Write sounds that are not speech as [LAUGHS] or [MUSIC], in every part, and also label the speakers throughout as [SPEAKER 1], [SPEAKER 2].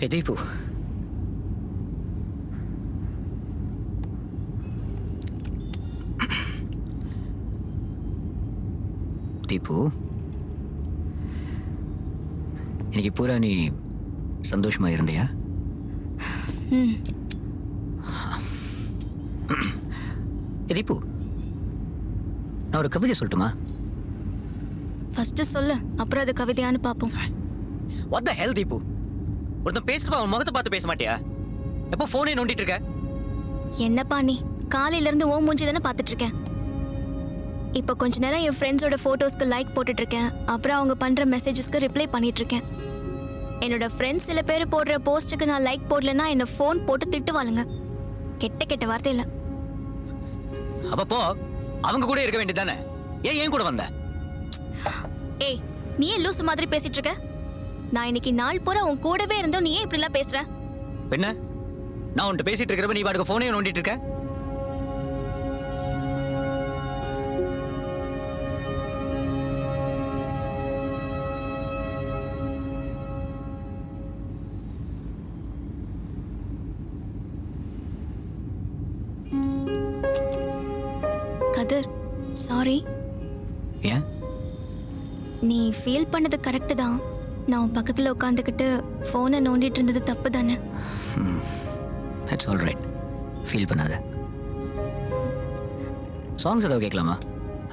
[SPEAKER 1] ஹே தீபு தீபு இன்னைக்கு பூரா நீ சந்தோஷமா இருந்தியா? ஏ தீபு நான் ஒரு கவிதை சொல்லட்டுமா?
[SPEAKER 2] ஃபர்ஸ்ட் சொல்லு அப்புறம் அது கவிதையான்னு பார்ப்போம்.
[SPEAKER 1] What the hell Deepu? ஒருத்தன் பேசுறப்ப அவன் முகத்தை பார்த்து பேச மாட்டியா? எப்போ ஃபோனே நோண்டிட்டு இருக்க?
[SPEAKER 2] என்னப்பா நீ? காலையில இருந்து ஓ மூஞ்சி தானே பார்த்துட்டு இருக்கேன் இப்போ கொஞ்ச நேரம் என் ஃப்ரெண்ட்ஸோட ஃபோட்டோஸ்க்கு லைக் போட்டுட்டு இருக்கேன் அப்புறம் அவங்க பண்ற மெசேஜஸ்க்கு ரிப்ளை பண்ணிட்டு இருக்கேன் என்னோட ஃப்ரெண்ட்ஸ் சில பேர் போடுற போஸ்ட்டுக்கு நான் லைக் போடலன்னா என்ன ஃபோன் போட்டு திட்டுவாளுங்க. கெட்ட கெட்ட வார்த்தை இல்லை.
[SPEAKER 1] அப்ப போ. அவங்க கூட இருக்க வேண்டியதானே ஏன் ஏன் கூட வந்த?
[SPEAKER 2] ஏய் நீ ஏன் லூசு மாதிரி பேசிட்டு இருக்க நான் இன்னைக்கு நாள் பூரா உன் கூடவே இருந்தோம் நீ ஏன் இப்படிலாம் பேசுற?
[SPEAKER 1] என்ன நான் உன்கிட்ட பேசிட்டு இருக்கிறப்ப நீ பாட்டுக்கு ஃபோனே நோண்டிட்டு இருக்க?
[SPEAKER 2] கதிர் சாரி
[SPEAKER 1] ஏன்?
[SPEAKER 2] நீ ஃபீல் பண்ணது கரெக்டு தான். நான் உன் பக்கத்தில் உட்காந்துக்கிட்டு ஃபோனை நோண்டிட்டு இருந்தது தப்பு தானே
[SPEAKER 1] தட்ஸ் ஆல் ரைட் ஃபீல் பண்ணாத. சாங்ஸ் ஏதாவது கேட்கலாமா?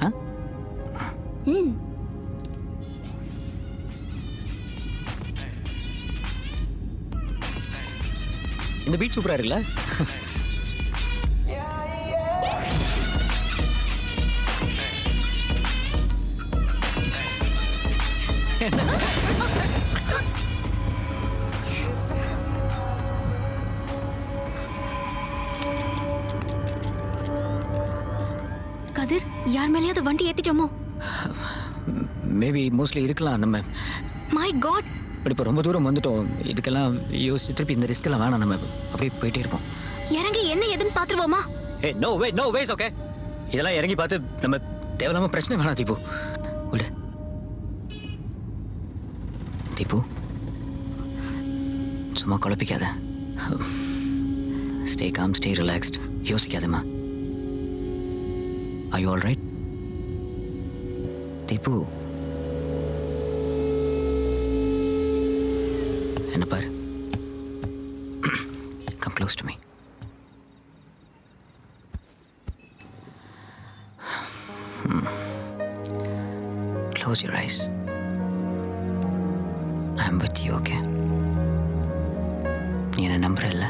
[SPEAKER 1] ஆ
[SPEAKER 2] ம்.
[SPEAKER 1] இந்த பீட் சூப்பரா இருக்குல்ல? [LAUGHS] [LAUGHS]
[SPEAKER 2] கதிர் யார் மேலேயாவது வண்டி ஏத்திட்டோமோ?
[SPEAKER 1] மேபி மோஸ்ட்லி இருக்கலாம் நம்ம.
[SPEAKER 2] மை காட்
[SPEAKER 1] பட் இப்போ ரொம்ப தூரம் வந்துட்டோம். இதுக்கெல்லாம் யோசிச்சு திருப்பி இந்த ரிஸ்க்கெல்லாம் வேணாம் நம்ம. அப்படியே போயிட்டே இருப்போம்.
[SPEAKER 2] இறங்கி என்ன ஏதுன்னு பாத்துருவோமா
[SPEAKER 1] ஏ no way no ways okay இதெல்லாம் இறங்கி பார்த்து நம்ம தேவையில்லாம பிரச்சனை வேணாம் தீபு. விடு. தீபு சும்மா குழப்பிக்காத ஸ்டே காம் ஸ்டே ரிலாக்ஸ்ட் யோசிக்காதம்மா ஐ ஆல் ரைட் தீபு என்ன பாரு come close to me Close your eyes. I'm with you, okay? நீ என்ன நம்புற இல்ல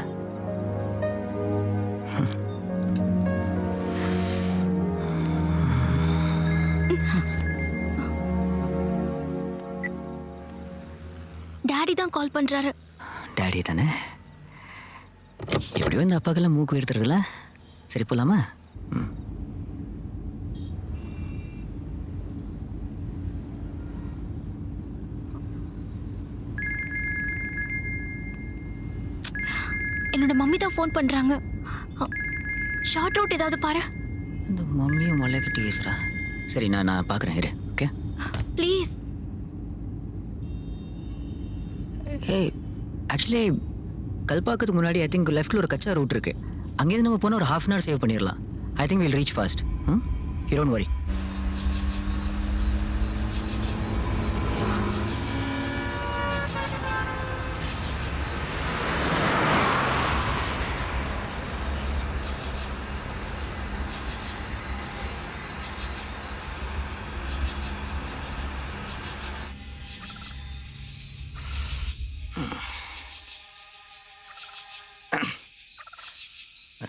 [SPEAKER 2] டாடி தான் கால் பண்றாரு.
[SPEAKER 1] டேடி தானே? எப்படியோ இந்த அப்பாக்கெல்லாம் மூக்கு உயர்த்துறதுல. சரி போலாமா ம்
[SPEAKER 2] என்னோட மம்மி தான் ஃபோன் பண்றாங்க. ஷார்ட் அவுட் ஏதாவது பாரு.
[SPEAKER 1] இந்த மம்மியும் மலை கட்டி வீசுறா. சரி நான் நான் பார்க்குறேன் இரு ஓகே
[SPEAKER 2] ப்ளீஸ்
[SPEAKER 1] ஹே ஆக்சுவலி கல்பாக்கத்துக்கு முன்னாடி ஐ திங்க் லெஃப்ட்டில் ஒரு கச்சா ரூட் இருக்கு. அங்கேருந்து நம்ம போனால் ஒரு ஹாஃப் அன் ஹவர் சேவ் பண்ணிடலாம் I think will reach fast hmm? You don't worry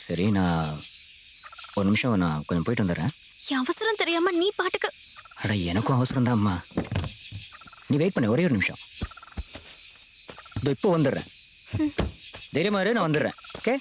[SPEAKER 1] சரி நான் ஒரு நிமிஷம் நான் கொஞ்சம் போயிட்டு வந்துடுறேன்.
[SPEAKER 2] என் அவசரம் தெரியாம நீ பாட்டுக்கு.
[SPEAKER 1] அட எனக்கும் அவசரம் தான் அம்மா நீ வெயிட் பண்ண ஒரே ஒரு நிமிஷம். இதோ இப்போ வந்துடுறேன். தைரியமா இரு நான் வந்துடுறேன். ஓகே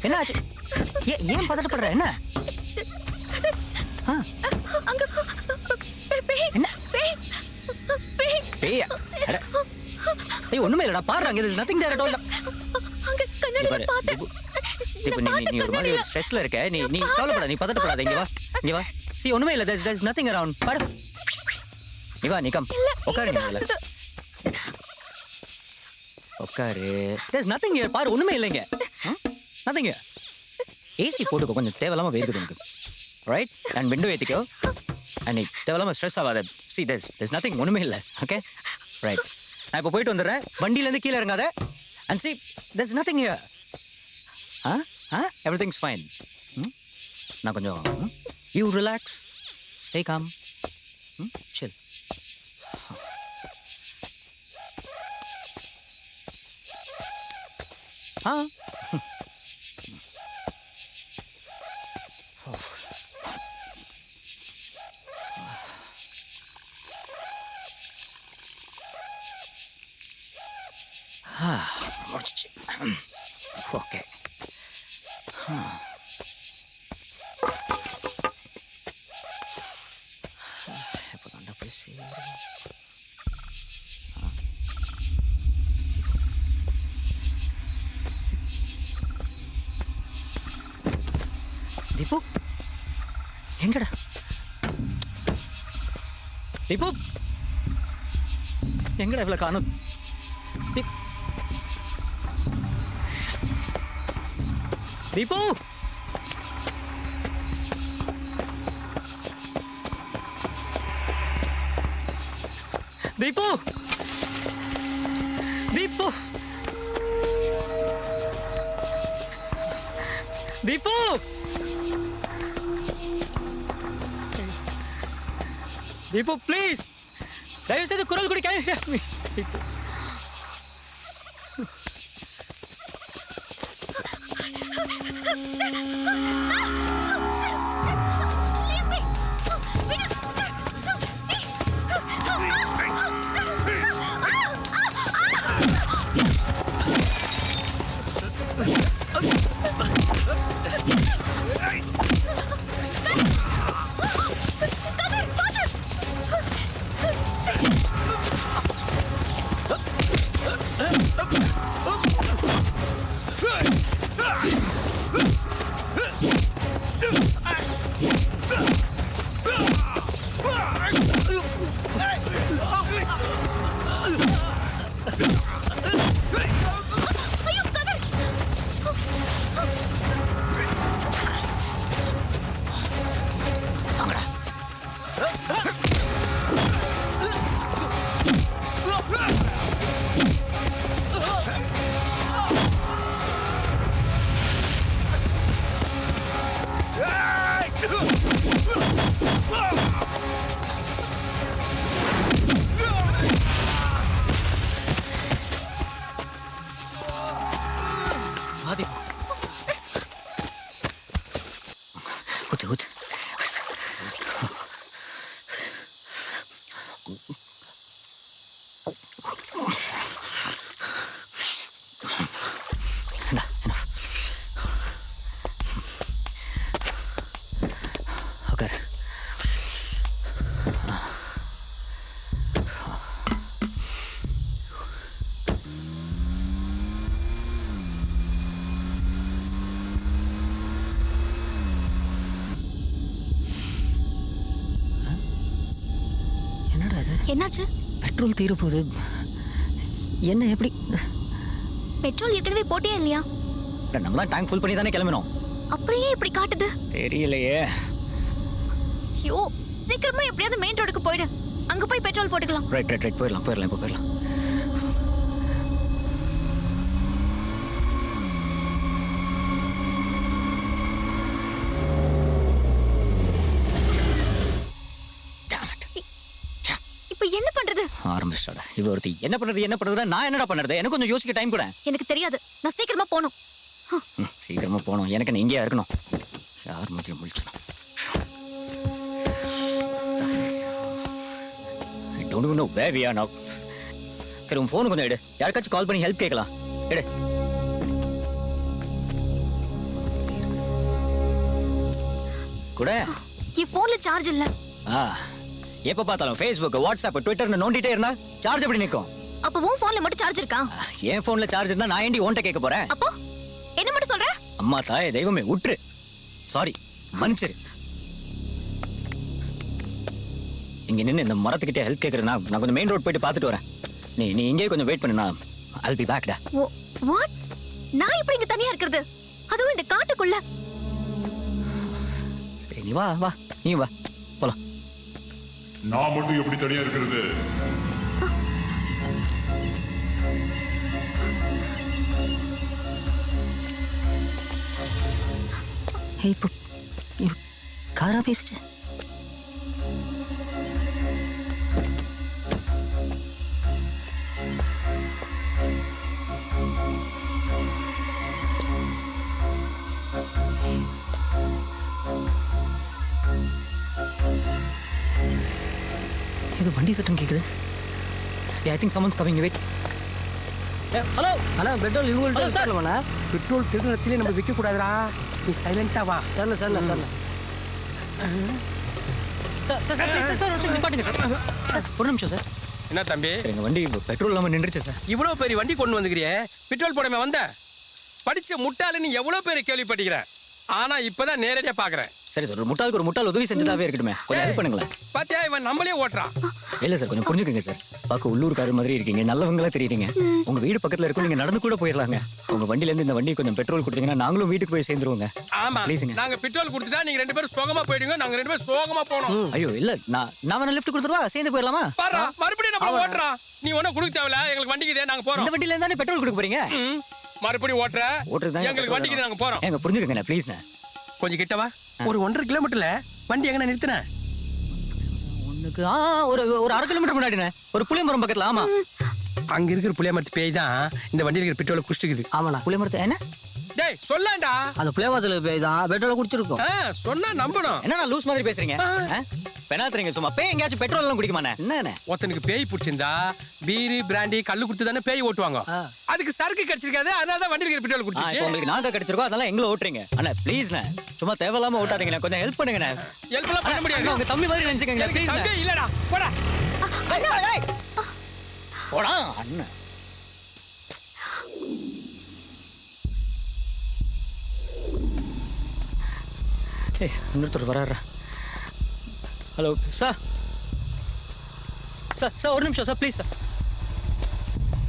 [SPEAKER 1] என்ன ஆச்சு ஏன் பதட்டப்படுற? என்ன?
[SPEAKER 2] அங்க
[SPEAKER 1] என்ன?
[SPEAKER 2] பேய்.
[SPEAKER 1] ஏய் ஒண்ணுமே இல்லடா. பாரு அங்க இஸ் நதிங்
[SPEAKER 2] அங்க கண்ணாடியில பார்த்தேன்
[SPEAKER 1] திப்பு. இப்போ நீ நீ- நீ ஒரு மாதிரி ஸ்ட்ரெஸ்ல இருக்க. நீ நீ கவலைப்படாத நீ பதட்டப்படாத. இங்க வா. இங்க வா. சி ஒண்ணுமே இல்ல. தேர்ஸ் தேர்ஸ் நதிங் அரவுண்ட் பாரு. நீ வா நீ கம் உட்காரு நீ. உட்காரு. தேர்ஸ் நதிங் ஹியர் பாரு ஒண்ணுமே இல்லைங்க. நதிங் ஏசி போட்டுக்கோ கொஞ்சம் தேவையில்லாம வேர்க்குது உனக்கு ரைட் அண்ட் விண்டோ ஏத்திக்கோ. அண்ட் தேவையில்லாம ஸ்ட்ரெஸ் ஆகாத. சி தேர்ஸ் தேர்ஸ் நதிங் ஒண்ணுமே இல்லை. ஓகே ரைட் நான் இப்போ போயிட்டு வந்துடுறேன். வண்டியிலேருந்து கீழே இறங்காத. And see there's nothing here ah ah everything's fine நான் கொஞ்சம் you relax stay calm chill ah முடிச்சிச்சு okay எப்போதாண்டா போய் சேரும் தீபு? எங்கடா? தீபு? எங்கடா இவ்வளோ காணும்? தீபு? தீபு? தீபு? தீபு? தீபு ப்ளீஸ் தயவு செய்து குரல் குடி கேள்வி Ходи. От, от.
[SPEAKER 2] என்னாச்சு?
[SPEAKER 1] பெட்ரோல் தீர போகுது என்ன எப்படி?
[SPEAKER 2] பெட்ரோல் ஏற்கனவே போட்டியா இல்லையா?
[SPEAKER 1] இல்ல, நம்ம தான் டேங்க் ஃபுல் பண்ணி தானே கிளம்பினோம்.
[SPEAKER 2] ஏன் இப்படி காட்டுது.
[SPEAKER 1] தெரியலையே.
[SPEAKER 2] ஐயோ சீக்கிரமா எப்படியாவது மெயின் ரோடுக்கு போயிடு. அங்க போய் பெட்ரோல் போட்டுக்கலாம்.
[SPEAKER 1] ரைட் ரைட் ரைட் போயிடலாம் போயிடலாம் இப்போ போயிடலாம். ஆரம்பிச்சிட்டாடா. இவ ஒருத்தி என்ன பண்றது என்ன பண்றதுன்னா நான் என்னடா பண்றது? எனக்கு கொஞ்சம் யோசிக்க டைம் கூட.
[SPEAKER 2] எனக்கு தெரியாது. நான் சீக்கிரமா போகணும்
[SPEAKER 1] சீக்கிரமா போகணும் எனக்கு நீ இங்கேயா இருக்கணும். யார் மத்தியம் முழிச்சிடும்? Don't know way we are now சரி உன் ஃபோன் கொஞ்சம் எடு. யாருக்காச்சும் கால் பண்ணி ஹெல்ப் கேட்கலாம். எடு. கூட.
[SPEAKER 2] என் ஃபோன்ல சார்ஜ் இல்ல.
[SPEAKER 1] ஆ. எப்ப பார்த்தாலும் ஃபேஸ்புக் வாட்ஸ்அப் ட்விட்டர்னு நோண்டிட்டே இருந்தா சார்ஜ் எப்படி நிற்கும்
[SPEAKER 2] அப்ப உன் ஃபோன்ல மட்டும் சார்ஜ் இருக்கா?
[SPEAKER 1] என் ஃபோன்ல சார்ஜ் இருந்தா நான் ஏண்டி உன்கிட்ட கேட்க போறேன்?
[SPEAKER 2] அப்போ? என்ன மட்டும் சொல்ற?
[SPEAKER 1] அம்மா தாயே தெய்வமே விட்டுரு சாரி மன்னிச்சிரு. இங்க நின்று இந்த மரத்துக்கிட்டே ஹெல்ப் கேட்குறது நான் கொஞ்சம் மெயின் ரோட் போயிட்டு பார்த்துட்டு வரேன். நீ நீ இங்கேயே கொஞ்சம் வெயிட் பண்ணு நான் அல் பி பேக்டா
[SPEAKER 2] ஓ வாட் நான் இப்படி இங்க தனியா இருக்கிறது? அதுவும் இந்த காட்டுக்குள்ள.
[SPEAKER 1] சரி நீ வா வா நீ வா.
[SPEAKER 3] நான் மட்டும் எப்படி தனியா இருக்கிறது?
[SPEAKER 1] ஏய் இப்போ காரா பேசிச்சு இது வண்டி சட்டம் கேக்குது. I think summons coming wait hello
[SPEAKER 4] Anna petrol இவங்கள்ட்ட. விசாரணை
[SPEAKER 5] பெட்ரோல் திருடத்திலே நம்ம விற்க கூடாதுடா நீ சைலண்டா வா.
[SPEAKER 4] சரிண்ணா சரிண்ணா சரிண்ணா
[SPEAKER 1] sir sir sir sir sir ஒரு நிமிஷம் நிப்பாட்டுங்க சார் சார் ஒரு நிமிஷம் சார்
[SPEAKER 5] என்ன தம்பி?
[SPEAKER 1] சார் எங்கள் வண்டி பெட்ரோல் இல்லாமல் நின்றுச்சு சார்
[SPEAKER 5] இவ்வளவு பெரிய வண்டி கொண்டு வந்துக்கிறியே? பெட்ரோல் போடாம வந்த? படிச்ச முட்டாளுன்னு எவ்வளவு பேர் கேள்விப்பட்டிருக்கிறேன் ஆனா இப்பதான் நேரடியா பாக்குறேன்.
[SPEAKER 1] சரி சார் ஒரு முட்டாளுக்கு ஒரு முட்டாள் உதவி செஞ்சதாவே இருக்கட்டுமே. கொஞ்சம் ஹெல்ப் பண்ணுங்களேன்.
[SPEAKER 5] பாத்தியா இவன் நம்மளே ஓட்டுறான்.
[SPEAKER 1] இல்ல சார் கொஞ்சம் புரிஞ்சுக்கங்க சார். பார்க்க உள்ளூர்காரர் மாதிரி இருக்கீங்க நல்லவங்களா தெரியுறீங்க. உங்க வீடு பக்கத்துல இருக்கும் நீங்க நடந்து கூட போயிடலாங்க உங்க வண்டில இருந்து இந்த வண்டி கொஞ்சம் பெட்ரோல் கொடுத்தீங்கன்னா நாங்களும் வீட்டுக்கு போய் சேர்ந்துருவோங்க.
[SPEAKER 5] ஆமா
[SPEAKER 1] ப்ளீஸுங்க
[SPEAKER 5] நாங்க பெட்ரோல் கொடுத்துட்டா நீங்க ரெண்டு பேரும் சோகமா போயிடுங்க நாங்க ரெண்டு பேரும் சோகமா போனோம்
[SPEAKER 1] ஐயோ இல்ல நான் நான் வேணா லிஃப்ட் கொடுத்துருவா சேர்ந்து போயிடலாமா
[SPEAKER 5] பாரு மறுபடியும் நம்ம ஓட்டுறான். நீ ஒன்னும் கொடுக்க தேவையில்ல எங்களுக்கு வண்டிக்கு இதே நாங்க
[SPEAKER 1] இந்த
[SPEAKER 5] போறோம்
[SPEAKER 1] வண்டில இருந்தானே பெட்ரோல் கொடுக்க போறீங்க?
[SPEAKER 5] மறுபடியும் ஓட்டுற.
[SPEAKER 1] ஓட்டுறது
[SPEAKER 5] எங்களுக்கு வண்டிக்கு நாங்க போறோம்.
[SPEAKER 1] ஏங்க புரிஞ்சுக்கங்க ப்ளீஸ்ண்ணே
[SPEAKER 5] கொஞ்சம் கிட்ட வா. ஒரு ஒன்றரை கிலோமீட்டர்ல வண்டி எங்க நிறுத்தின?
[SPEAKER 1] ஒண்ணுக்கு ஆ ஒரு ஒரு அரை கிலோமீட்டர் முன்னாடிண்ணே. ஒரு புளியமரம் பக்கத்துல ஆமா.
[SPEAKER 5] அங்க இருக்கிற புளியமரத்து பேய் தான் இந்த வண்டியில இருக்கிற பெட்ரோலை குடிச்சிக்குது
[SPEAKER 4] ஆமாண்ணா.
[SPEAKER 1] புளியமரத்தை என்ன?
[SPEAKER 5] டேய் சொல்லாண்டா.
[SPEAKER 4] அந்த பிளேவாத்தில் போய் தான் பெட்ரோலை குடிச்சிருக்கோம்.
[SPEAKER 5] சொன்னா நம்பணும்.
[SPEAKER 1] என்ன லூஸ் மாதிரி பேசுறீங்க? பெனாத்துறீங்க சும்மா. பே எங்கேயாச்சும் பெட்ரோல் எல்லாம் குடிக்குமாண்ணே என்னண்ணே
[SPEAKER 5] ஒருத்தனுக்கு பேய் பிடிச்சிருந்தா பீரு பிராண்டி கல்லு கொடுத்து தானே பேய் ஓட்டுவாங்க. அதுக்கு சரக்கு கிடைச்சிருக்காது அதனால தான் வண்டி இருக்கிற பெட்ரோல் குடிச்சிச்சு.
[SPEAKER 1] உங்களுக்கு நாங்க கிடைச்சிருக்கோம் அதெல்லாம் எங்களை ஓட்டுறீங்க. அண்ணா ப்ளீஸ்ண்ணே சும்மா தேவையில்லாம ஓட்டாதீங்கண்ணே கொஞ்சம் ஹெல்ப் பண்ணுங்கண்ணே.
[SPEAKER 5] ஹெல்ப் எல்லாம் பண்ண
[SPEAKER 1] அண்ணா,
[SPEAKER 5] முடியாது.
[SPEAKER 1] உங்க தம்பி மாதிரி நினைச்சுக்கங்க ப்ளீஸ்
[SPEAKER 5] இல்லடா போடா.
[SPEAKER 1] போடா அண்ணன் ஏய் இன்னொருத்தர் வராரு ஹலோ சார். சார் சார் ஒரு நிமிஷம் சார் ப்ளீஸ் சார்.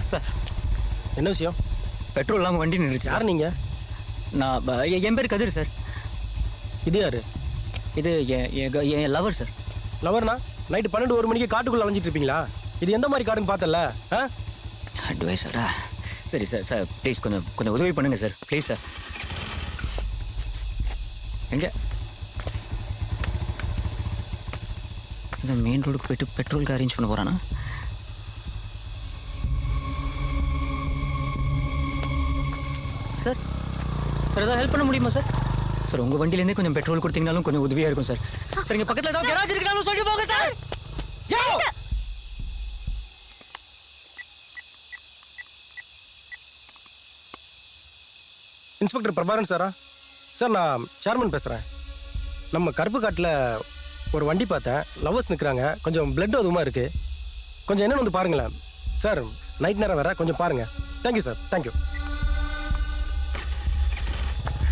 [SPEAKER 1] சார்.
[SPEAKER 4] என்ன விஷயம்?
[SPEAKER 1] பெட்ரோல் இல்லாமல் வண்டி நின்றுச்சு
[SPEAKER 4] யார் நீங்க?
[SPEAKER 1] நான் ப- எ- என் பேர் கதிர் சார்.
[SPEAKER 4] இது யாரு?
[SPEAKER 1] இது என் என் க- என் லவர் சார்.
[SPEAKER 4] லவர்னா? நைட்டு பன்னெண்டு ஒரு மணிக்கு காட்டுக்குள்ள அலைஞ்சிட்டு இருப்பீங்களா? இது எந்த மாதிரி காடுன்னு பார்த்தல ஆ?
[SPEAKER 1] அட்வைஸடா சரி சார் சார் ப்ளீஸ் கொஞ்சம் கொஞ்சம் உதவி பண்ணுங்க சார். Please sir. எங்க? இந்த மெயின் ரோடுக்கு போயிட்டு பெட்ரோலுக்கு அரேஞ்ச் பண்ண போறானா? சார் சார் ஏதாவது ஹெல்ப் பண்ண முடியுமா சார் சார் உங்கள் வண்டியிலேருந்தே கொஞ்சம் பெட்ரோல் கொடுத்தீங்கனாலும் கொஞ்சம் உதவியாக இருக்கும் சார் சார் இங்கே பக்கத்தில் ஏதாவது கராஜ் இருக்காலும் சொல்லி போங்க சார் யோ!
[SPEAKER 4] இன்ஸ்பெக்டர் பிரபாகரன் சாரா சார் நான் சேர்மன் பேசுகிறேன் நம்ம கருப்பு காட்டில் ஒரு வண்டி பார்த்தேன். லவ்வர்ஸ் நிற்கிறாங்க கொஞ்சம் பிளட் அதுவுமா இருக்குது கொஞ்சம் என்னன்னு வந்து பாருங்களேன். சார் நைட் நேரம் வேற. கொஞ்சம் பாருங்கள் தேங்க்யூ சார் தேங்க்யூ